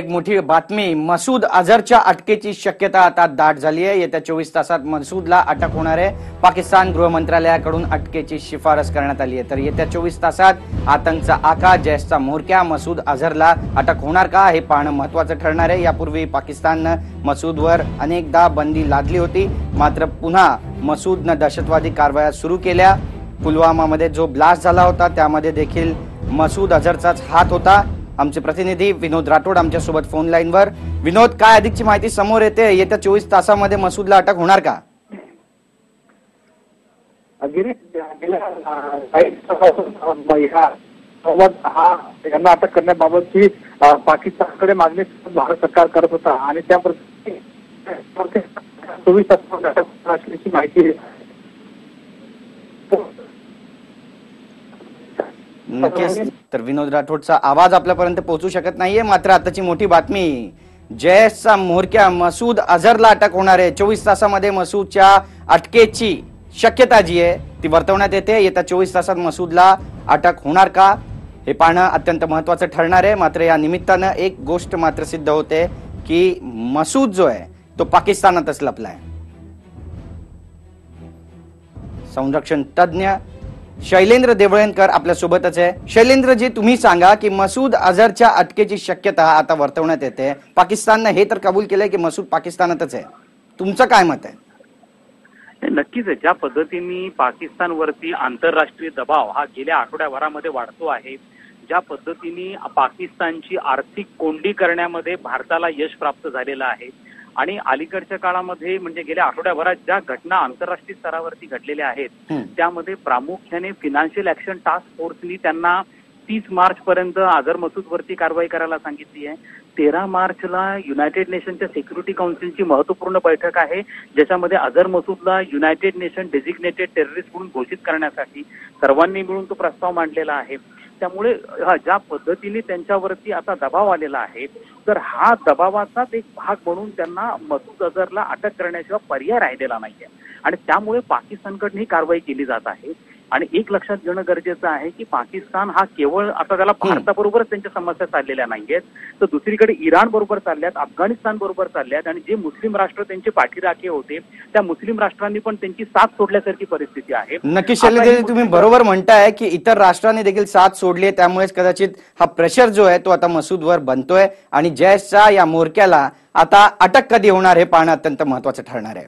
एक मोठी बातमी. मसूद अझरच्या अटकेची शक्यता आता दाट झाली आहे. येत्या चोवीस तासात मसूदला अटक होणार आहे. पाकिस्तान गृह मंत्रालयाकडून अटकेची शिफारस करण्यात आली आहे. तर येत्या चोवीस तासात आतंकचा आका जैसचा म्होरक्या मसूद अझरला अटक होणार का हे पाहणं महत्वाचं ठरणार आहे. यापूर्वी पाकिस्ताननं मसूदवर अनेकदा बंदी लादली होती. मात्र पुन्हा मसूदनं दहशतवादी कारवाया सुरू केल्या. पुलवामामध्ये जो ब्लास्ट झाला होता त्यामध्ये देखील मसूद अझरचाच हात होता. आमचे प्रतिनिधी विनोद राठोड आमच्यासोबत फोन लाईनवर विनोद काय अधिकची माहिती समोर येते? येत्या चोवीस तासामध्ये मसूदला अटक होणार का? हा यांना अटक करण्याबाबतची पाकिस्तानकडे मागणी भारत सरकार करत होता. आणि त्या चोवीस तासामध्ये अटक होणार असल्याची माहिती नक्कीच. तर विनोद राठोडचा आवाज आपल्यापर्यंत पोहोचू शकत नाहीये. मात्र आताची मोठी बातमी जयसचा म्होरक्या मसूद अझरला अटक होणार आहे. चोवीस तासामध्ये मसूदच्या अटकेची शक्यता जी आहे ती वर्तवण्यात येते. येत्या चोवीस तासात मसूदला अटक होणार का हे पाहणं अत्यंत महत्वाचं ठरणार आहे. मात्र या निमित्तानं एक गोष्ट मात्र सिद्ध होते की मसूद जो आहे तो पाकिस्तानातच लपलाय. संरक्षण तज्ज्ञ शैलेंद्र देवळेंकर आपल्यासोबतच आहे. शैलेंद्रजी तुम्ही सांगा की मसूद अझरच्या अटकेची शक्यता आता वर्तवण्यात येते. पाकिस्ताननं हे तर कबूल केलंय की मसूद पाकिस्तानातच आहे. तुमचं काय मत आहे? नक्कीच आहे. ज्या पद्धतीने पाकिस्तानवरती आंतरराष्ट्रीय दबाव हा गेल्या आठवड्याभरामध्ये वाढतो आहे ज्या पद्धतीने पाकिस्तानची आर्थिक कोंडी करण्यामध्ये भारताला यश प्राप्त झालेलं आहे आणि अलीकडच्या काळामध्ये म्हणजे गेल्या आठवड्याभरात ज्या घटना आंतरराष्ट्रीय स्तरावरती घडलेल्या आहेत. त्यामध्ये प्रामुख्याने फिनान्शियल ऍक्शन टास्क फोर्सनी त्यांना तीस मार्च पर्यंत आझर मसूद वरती कारवाई करायला सांगितली आहे तेरा मार्चला युनायटेड नेशनच्या सिक्युरिटी काउन्सिलची महत्त्वपूर्ण बैठक आहे ज्याच्यामध्ये अझर मसूदला युनायटेड नेशन डेझिग्नेटेड टेररिस्ट म्हणून घोषित करण्यासाठी सर्वांनी मिळून तो प्रस्ताव मांडलेला आहे त्यामुळे हा ज्या पद्धतीने त्यांच्यावरती आता दबाव आलेला आहे तर हा दबावाचाच एक भाग म्हणून त्यांना मसूद अझरला अटक करण्याशिवाय पर्याय राहिलेला नाहीये. आणि त्यामुळे पाकिस्तानकडून ही कारवाई केली जात आहे. आणि एक लक्षात घेणं गरजेचं आहे की पाकिस्तान हा केवळ आता त्याला भारताबरोबरच त्यांच्या समस्या चाललेल्या नाहीयेत. तर दुसरीकडे इराण बरोबर चालल्यात अफगाणिस्तान बरोबर चालल्यात आणि जे मुस्लिम राष्ट्र त्यांचे पाठीराखे होते त्या मुस्लिम राष्ट्रांनी पण त्यांची साथ सोडल्यासारखी परिस्थिती आहे. नक्की शैलेंद्रजी तुम्ही बरोबर म्हणताय की इतर राष्ट्रांनी देखील साथ सोडली आहे त्यामुळेच कदाचित हा प्रेशर जो आहे तो आता मसूदवर बनतोय आणि जयसच्या या मोरक्याला आता अटक कधी होणार हे पाहणं अत्यंत महत्वाचं ठरणार आहे.